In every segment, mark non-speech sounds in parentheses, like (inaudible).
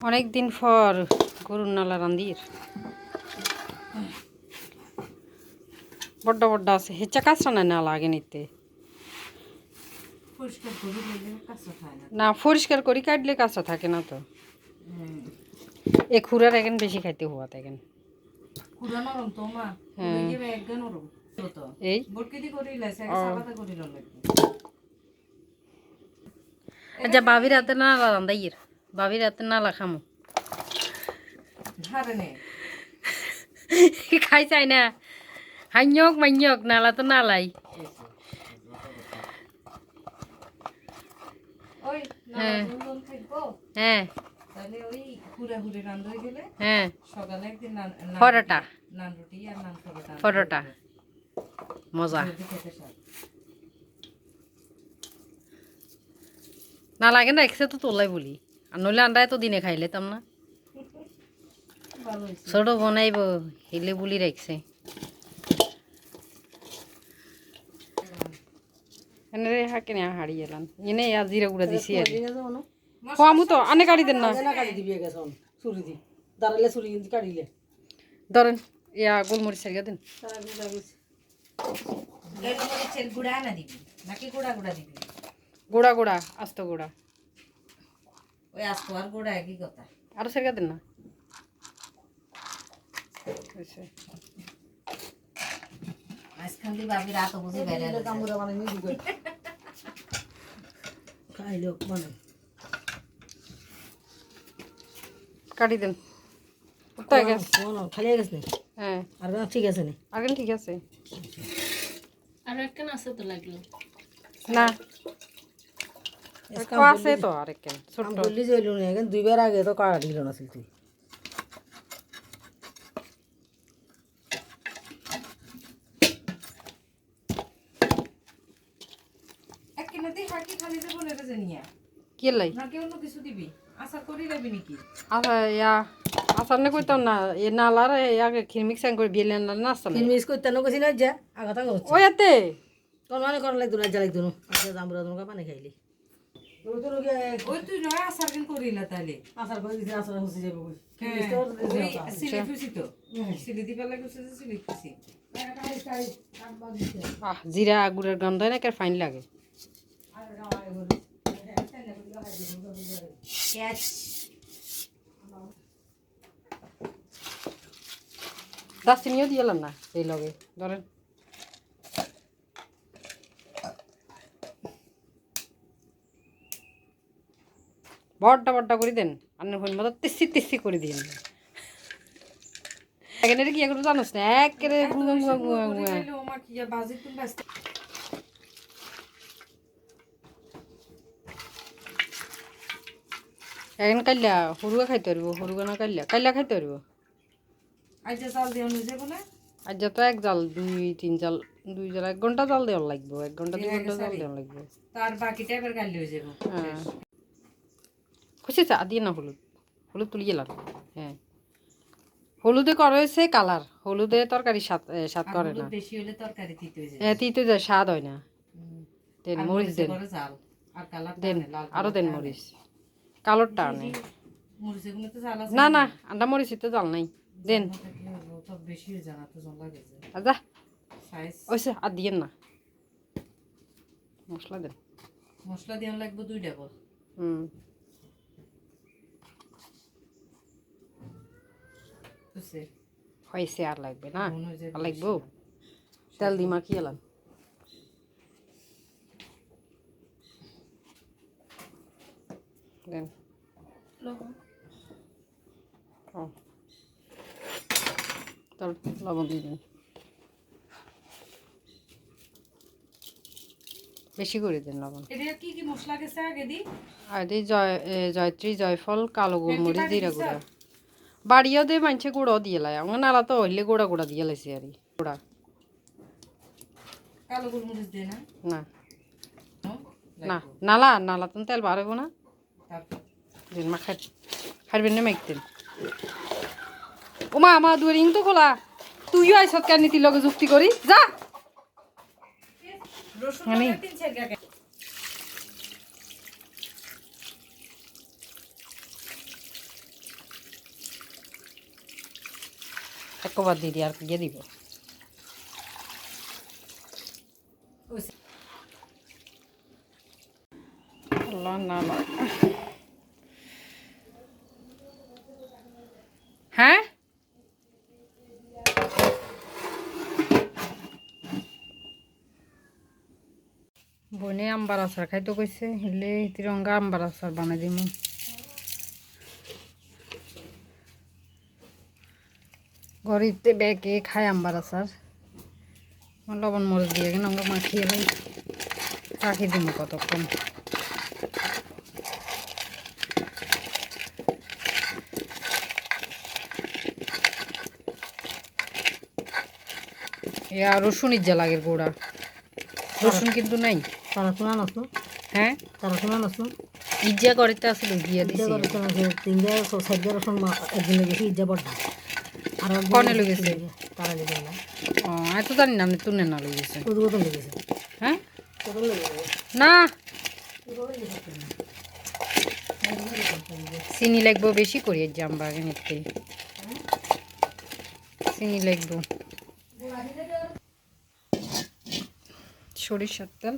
অনেক দিন পর গরুর নালা রান্দির। বড্ড বড্ড আছে। হেচ্চা কাঁচরা না নালা আগে নিতে? কাঁচা না। না পরিষ্কার করি কাটলে কাঁচা থাকে না তো। এ খুরার এখন বেশি খাইতে হওয়া মা। হ্যাঁ। এই? আচ্ছা বাবির হাতে নালা রান্দাইয়ের? বাবির হাতে নালা খামো। খাই চাই না? হাইয়ক মাইয়ক নালা তো নালাই। হ্যাঁ। হ্যাঁ। হয়ে পরোটা। পরোটা। মজা। চাও। না লাগে না একসে তো তোলাই বলি। আর নইলে আন্ডা এত দিনে খাইলে তাম না? ছোট বনাইব হিলে বুলি রাখছে এনে রে হাকে না হাড়ি এলাম এনে ইয়া জিরা গুঁড়া দিছি আর। খোয়ামু তো আনে কাটি দেন না। কাটি দিবি গেছন চুরি দি। দাঁড়ালে চুরি কিন্তু কাটিলে। ধরেন ইয়া গোলমরিচ সারিয়া দেন। এর মরিচের গুঁড়া না দিবি? নাকি গুঁড়া গুঁড়া দিবি? গুঁড়া গুঁড়া আস্ত গুঁড়া। ওই আস্ত আর গুঁড়া একই কথা। আরও সারিয়া দেন না। হয়েছে। মাঝখান দিয়ে ভাবি রাত বুঝে বেড়ে কামড়া মানে নিয়ে দিবে খাইলো মানে কাটি দেন। উঠতে গেছে শোনো খালি গেছে? হ্যাঁ। আর না ঠিক আছে না। আগেন ঠিক আছে। আরও একটা আছে তো লাগল। না। আছে তো আরেকখান ছোট্ট বললি যে এলো এখন দুইবার আগে তো না তুই কিছু দিবি? আশা করি নাকি? ইয়া আসার না কইতাম না এ নালার আগে খিরমিক সাং করে বিয়েলেন না না গেছি না যা আগাতা করছে ওই তোর মানে করা লাগতো না যা লাগতো আজকে জামরা পানি খাইলি। জিরা গুড়ের গন্ধ হয় না কে ফাইন লাগে। ক্যাচ দাসিনিও দিয়েলাম না এই লগে। ধরেন। বড্ডা বড্ডা করে দেন। আন্নের ফোন মতো তিসি তিসি করে দিন এখানে কি এগুলো জানোস না? একেবারে গুয়া গুয়া গুয়া গুয়া। এখন কাল্লা সৰুৱে খাইতে পাৰিব সৰুকে না কাল্লা কাল্লা খাইতে পাৰিব আজ চাল দিয়ে অনু যাব না আজ তো এক জাল দুই তিন জাল দুই জাল এক ঘণ্টা জাল দেওয়ার লাগবে এক ঘণ্টা দুই ঘণ্টা জাল দেওয়ার লাগবে। তার বাকিটা এবার গালি হয়ে যাব হ্যাঁ। খুশি চা দিয়ে না হলুদ। হলুদ তুলি গেলাম। হ্যাঁ। হলুদে করা হয়েছে কালার। হলুদে তরকারি স্বাদ স্বাদ করে না। বেশি হলে তরকারি হয়ে যায়। হ্যাঁ তিতে যায় স্বাদ হয় না। দেন মরিচ দেন। আর কালার দেন আরও দেন মরিচ। কালোরটা আছে না না? আন্ডা মরিচ তো জাল নাই। দেন। ওইসে আর দিয়েন না। মশলা দেন। মশলা দেওয়া লাগবে দুই ডাবল হুম। হয়েছে আর লাগবে না? আর লাগবো? তেল দি মাখিয়ে এলাম? দেন। লবণ। দিয়ে দিন। বেশি করে দেন লবণ। কি কি মশলা গেছে আগে দি? আর জয় জয়ত্রী জয়ফল কালো গোলমরিচ জিরা? গুঁড়া। বাড়িও দে মানছে গুঁড়ো দিয়ে লাই। আমার নালা তো হইলে গুঁড়া গুঁড়া দিয়ে লাইছি আর গুঁড়া। না? না। নালা নালা তো তেল বার হইব না। দিন মা খাই খাইবেন না মাইকতেন ওমা আমার দুয়ার তো খোলা। তুইও আইসত কেন নীতির লগে যুক্তি করি? যা। আমি? একবার দিদি আর গিয়ে দিব। হ্যাঁ বনে আম্বার আচার খাইতে কইছে, হিলে তিরঙ্গা আম্বার আচার বানাই দিমু। গরিতে বেগে খায় আম্বার আচার। লবণ মরিচ দিয়ে কিনা আমরা মাখিয়ে লাই রাখি দিমু কতক্ষণ। ইয়া রসুন ইজ্জা লাগের গোড়া রসুন কিন্তু নাই। তারা শোনা নাস হ্যাঁ? তারা শোনা নাস না? ইজ্জা করিতে আসলে গিয়ে ইজ্জা দিছি। করে শোনা যে তিনটা সাইডে রসুন একদিন লেগেছে ইজ্জা একদিন কনে লেগেছে? তারা লেগে না। ও এত জানি না তুই না লইছে কত কত লেগেছে হ্যাঁ? না। চিনি লাগবো বেশি করি জাম্বা নিতে চিনি লাগবো। সরিষার তেল।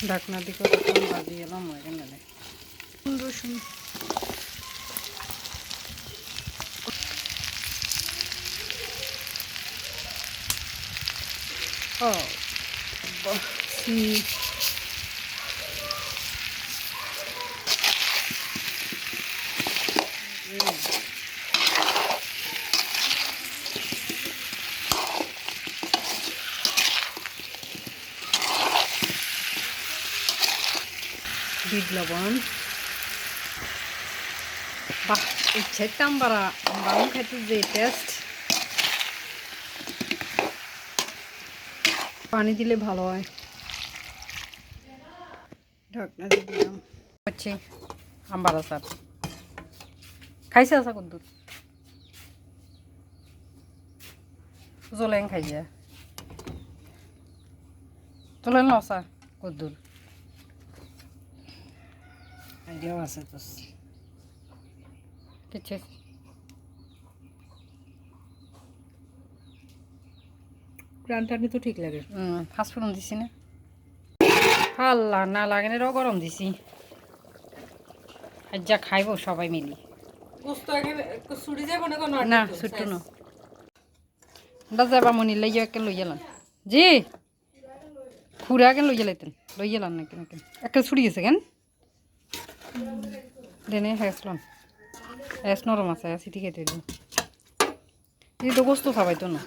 ঢাকনা দিকে তখন বাজিয়ে এলাম এখানে রসুন ও বাসি বিট লবণ। বাহ ইচ্ছে আম্বারা, আম্বারও খাইতে যে টেস্ট পানি দিলে ভালো হয়। ঢাকনা দিয়ে দিলাম। হচ্ছে আম্বার আচার খাইছে আসা কদ্দুর জলেন খাইছে। জলেন লসা কদ্দুর আইডিয়াও আছে তো প্রাণ তো ঠিক লাগে। ফাঁসফোড়ন দিছি না। আল্লাহ না লাগে না র গরম দিছি। আর যা খাইবো সবাই মিলি। আগে ছুটি না না না। দা যাবা মনি লই যাও একে লই গেলাম জি। খুঁড়া কেন লই গেলাইতেন লই গেলাম না কেন কেন? একটা ছুটি গেছে কেন? দেনে হেসলাম হেস নরম আছে সিটি কেটে দিন এই তো গোস্ত খাবাই তো না।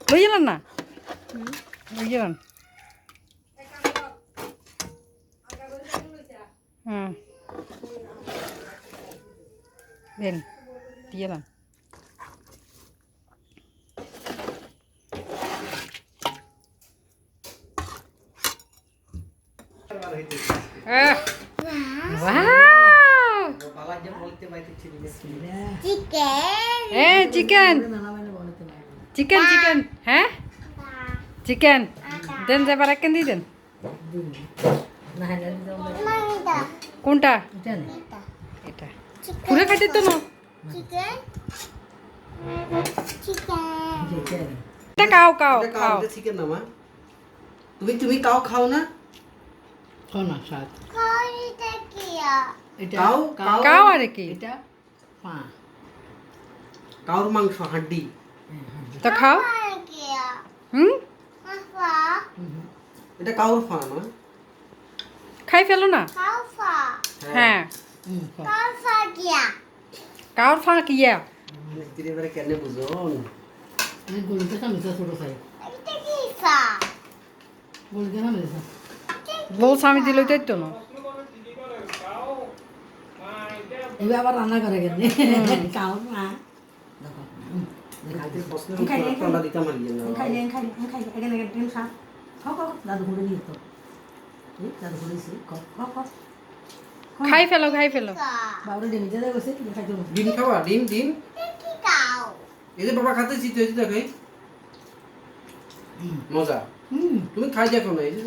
লই গেলাম না? লই গেলাম হুম দেন দিয়েলাম চিকেন চিকেন চিকেন হ্যাঁ চিকেন দেন যে এবার একদিন দিয়ে দেন কোনটা? এটা। পুরো খাইতে তো না। এটা খাও খাও খাও চিকেন না মা। তুমি তুমি কাও খাও না। না এটা কাও কাও আর কি? এটা পা। কাউর মাংস হাড্ডি। তো খাও। হুম? এটা কাউর ফা না? খাই ফেলো না? হ্যাঁ। কাউর ফাঁক ইয়া মিস্ত্রি এবারে কেন বুঝো? ছোট খাই। গলিতে খামিছে বউ স্বামী দিল তাই তো না? এবার আবার রান্না করে কেন? খাও না। দেখো খাইতে প্রশ্ন খাই, ফেলো খাই ফেলো। ডিম দিয়ে গেছে ডিম খাওয়া ডিম ডিম? এই যে বাবা খাতে চিতে হয়েছে দেখে মজা। হুম। তুমি খাই দেখো না এই যে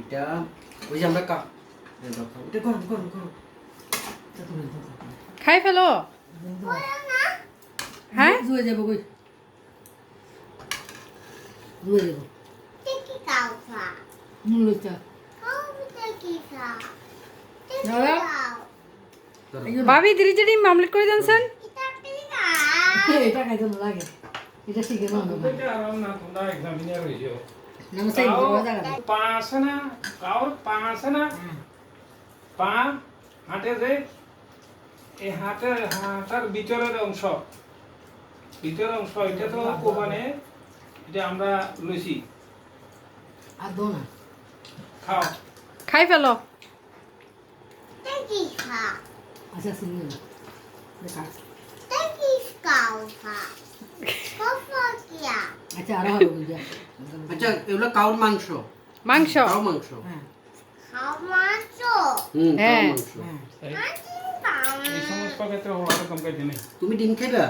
এটা ওই যে আমরা কা এটা করো করো করো। খাই ফেলো। হ্যাঁ? জুয়ে যাব কই? জুয়ে যাব। নুন লইটা ভাবি দিদি যদি মামলেট করে জানছেন (laughs) এটা খাইতে লাগে। এটা শিখে না পা হাঁটে যে এই হাতের হাঁটার ভিতরের অংশ ভিতরের অংশ এটা তো মানে এটা আমরা লইছি আর দো না খাও খাই ফেলো আচ্ছা আচ্ছা আরও ভালো বুঝা আচ্ছা এগুলো কাউর মাংস? মাংস। কাউ মাংস? হ্যাঁ। হ্যাঁ। মাংস। হ্যাঁ। তুমি ডিম খাইবা?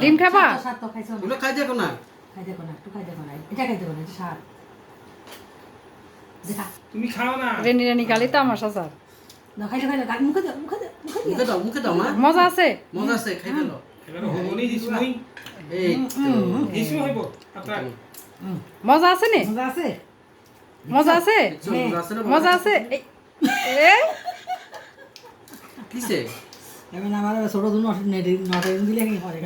ডিম খাবা? এগুলো খাই দেখো না। খাই দেখো না একটু খাই দেখো না। এটা খাই দেখো না এটা তুমি খাও না। রেনি রেনি গালি তো আমার সাসার না খাইলে খাইলে মুখে দাও মুখে দাও মুখে মুখে দাও। মুখে দাও মজা আছে? মজা আছে খাই ফেলো। মজা আছে নে মজা আছে মজা আছে মজা আছে কিসে এখন আমার ছোট দুটো নেটে নটে দিলে কি পরে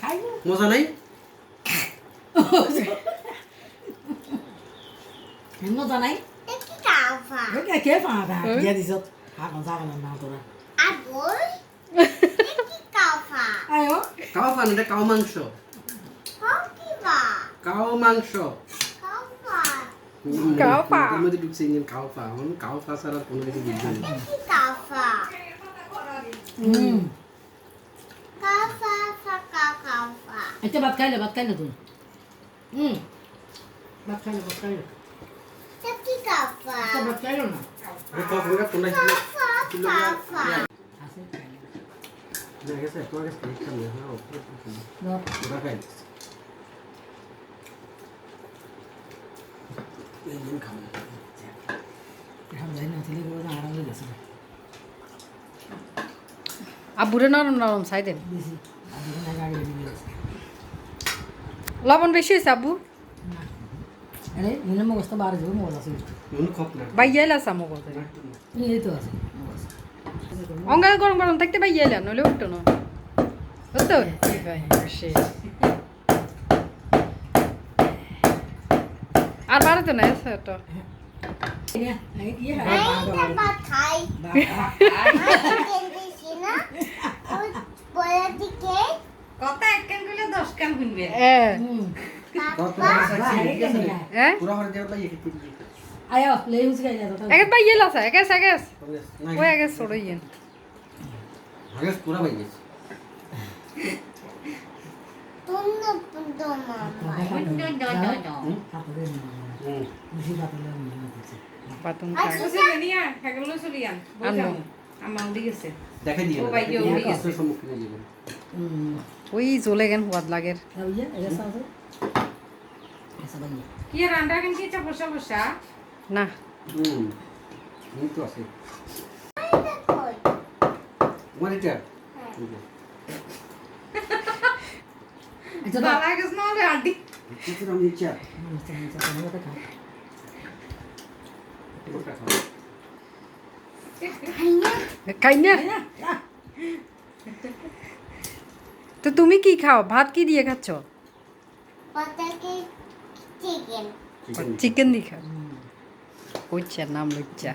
খাই মজা নাই মজা নাই কে কে পা দিয়া দিছ খা মজা না তোরা আয়ো কাউ ফান এটা কাউ মাংস। কাউ মাংস। কাউ পা। মুখের মধ্যে ঢুকছে ইঞ্জিন কাউ পা এখন কাউ পা ছাড়া কোনো কিছু বুঝবে না। আচ্ছা ভাত খাইলে ভাত খাইলে তুই হুম। ভাত খাইলে ভাত খাইলে। আচ্ছা ভাত খাইলো না? আব্বুরে নরম নরম ছাই দেন লবণ বেশি হয়েছে আব্বু আরে মগজটা বার যাবে মগজ আছে খপ না। বাইয়া এলা সামো কথা এই তো আছে। অঙ্গা গরম গরম থাকতে বাইয়া এলাম নইলে উঠতো না। বুঝতে সে আর বাড়াতো না। এসে তো কথা এক কান করলে দশ কান শুনবে হ্যাঁ হুম পুরা হরে দেওয়া পাই একটু আয়ো লে হুস গাই যা তো একের বাইয়া এলা আছে একেস না ওই একেস সরই ইয়েন আগে পুরা আমার দেখে দিয়ে ও ভাই, ইয়ে গেছে। সম্মুখীন হয়ে ওই জ্বলে গেন এসা ভাই কি রান্না কেন কি বসা বসা না হুম হুম তো আছে তোমার এটা ঠিক আছে। আচ্ছা তো বালা গেছ না হলে আড্ডি কিছু আমি ইচ্ছা আচ্ছা আচ্ছা তোমরা তো খাও ওটা খাও খাই না তো তুমি কি খাও ভাত কি দিয়ে খাচ্ছ চিকেন চিকেন দিয়ে খাও কইছা নাম না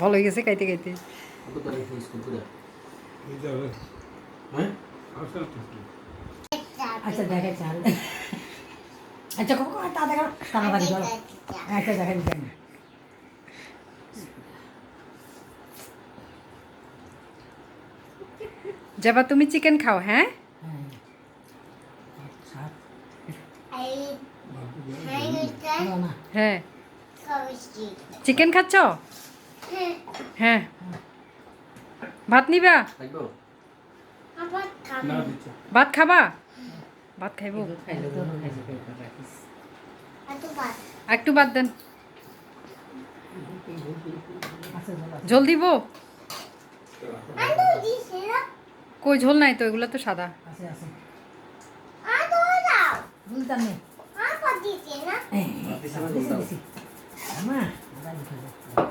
ভালো হয়ে গেছে খাইতে খাইতে হ্যাঁ আচ্ছা দেখা চাল আচ্ছা কোকো তা দেখা তাড়াতাড়ি করো আচ্ছা দেখা দিচ্ছি যাবা তুমি চিকেন খাও হ্যাঁ হ্যাঁ সাত না না হ্যাঁ। চিকেন খাচ্ছ? হ্যাঁ। ভাত নিবা? ভাত খাবা। ভাত খাইবো। একটু বাদ দেন। ঝোল দিব? কই ঝোল নাই তো এগুলো তো সাদা। আছে আছে।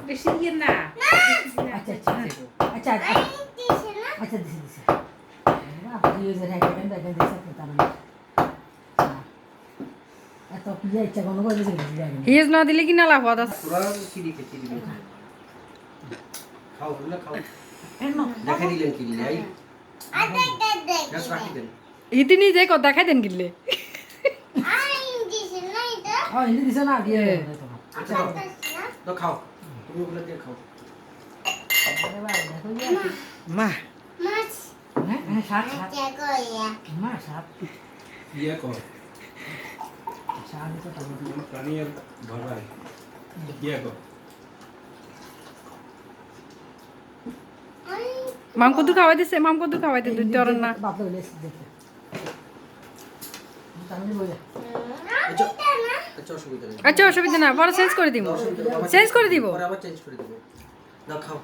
বেশি দিয়ে না। আচ্ছা আচ্ছা আচ্ছা। দিছি দিছি। দিছি হিয়েজ না দিলে কি না লাভ হওয়া খাও না খাও। কেন দিলেন কি ইতি নিজে দেখাই দেন কিনলে ও হিন্দি দিছ না দিয়ে আচ্ছা তো খাও। তুমি ওগুলো দিয়ে খাও। মা। হ্যাঁ হ্যাঁ সাত সাত মা সাত ইয়ে কর। ইয়ে কর। মাম কদু খাওয়াই দিছে মাম কদু খাওয়াই দে দুই তরন না। বাপ বলে দেখতে তাহলে বলে আচ্ছা অসুবিধা নেই। আচ্ছা অসুবিধা না পরে চেঞ্জ করে দিব। চেঞ্জ করে দিব। আবার চেঞ্জ করে দিব। না খাও।